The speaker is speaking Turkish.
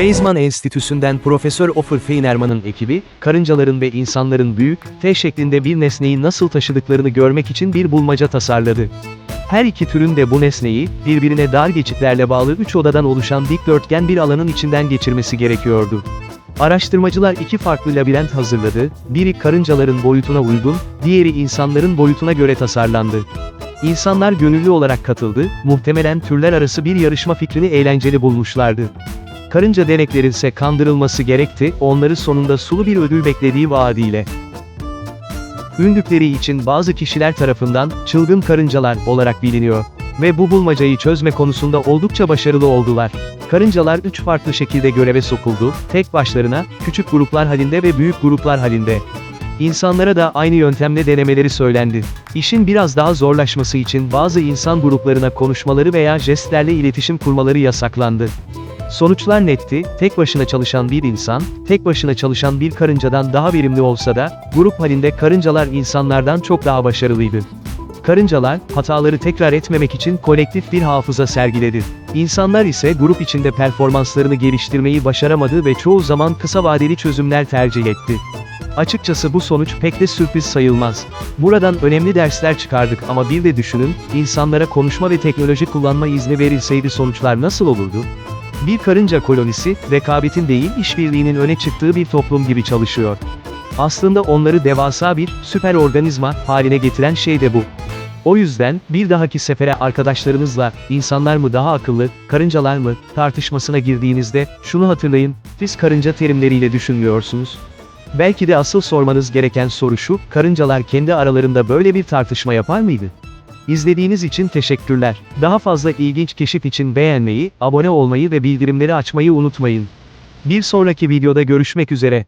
Weizmann Enstitüsü'nden Profesör Offer Feinerman'ın ekibi, karıncaların ve insanların büyük, T şeklinde bir nesneyi nasıl taşıdıklarını görmek için bir bulmaca tasarladı. Her iki türün de bu nesneyi, birbirine dar geçitlerle bağlı üç odadan oluşan dikdörtgen bir alanın içinden geçirmesi gerekiyordu. Araştırmacılar iki farklı labirent hazırladı, biri karıncaların boyutuna uygun, diğeri insanların boyutuna göre tasarlandı. İnsanlar gönüllü olarak katıldı, muhtemelen türler arası bir yarışma fikrini eğlenceli bulmuşlardı. Karınca deneklerin ise kandırılması gerekti, onları sonunda sulu bir ödül beklediği vaadiyle. Ünlükleri için bazı kişiler tarafından çılgın karıncalar olarak biliniyor ve bu bulmacayı çözme konusunda oldukça başarılı oldular. Karıncalar üç farklı şekilde göreve sokuldu, tek başlarına, küçük gruplar halinde ve büyük gruplar halinde. İnsanlara da aynı yöntemle denemeleri söylendi. İşin biraz daha zorlaşması için bazı insan gruplarına konuşmaları veya jestlerle iletişim kurmaları yasaklandı. Sonuçlar netti, tek başına çalışan bir insan, tek başına çalışan bir karıncadan daha verimli olsa da, grup halinde karıncalar insanlardan çok daha başarılıydı. Karıncalar, hataları tekrar etmemek için kolektif bir hafıza sergiledi. İnsanlar ise grup içinde performanslarını geliştirmeyi başaramadı ve çoğu zaman kısa vadeli çözümler tercih etti. Açıkçası bu sonuç pek de sürpriz sayılmaz. Buradan önemli dersler çıkardık ama bir de düşünün, insanlara konuşma ve teknoloji kullanma izni verilseydi sonuçlar nasıl olurdu? Bir karınca kolonisi, rekabetin değil işbirliğinin öne çıktığı bir toplum gibi çalışıyor. Aslında onları devasa bir, süper organizma, haline getiren şey de bu. O yüzden, bir dahaki sefere arkadaşlarınızla, insanlar mı daha akıllı, karıncalar mı, tartışmasına girdiğinizde, şunu hatırlayın, siz karınca terimleriyle düşünmüyorsunuz. Belki de asıl sormanız gereken soru şu, karıncalar kendi aralarında böyle bir tartışma yapar mıydı? İzlediğiniz için teşekkürler. Daha fazla ilginç keşif için beğenmeyi, abone olmayı ve bildirimleri açmayı unutmayın. Bir sonraki videoda görüşmek üzere.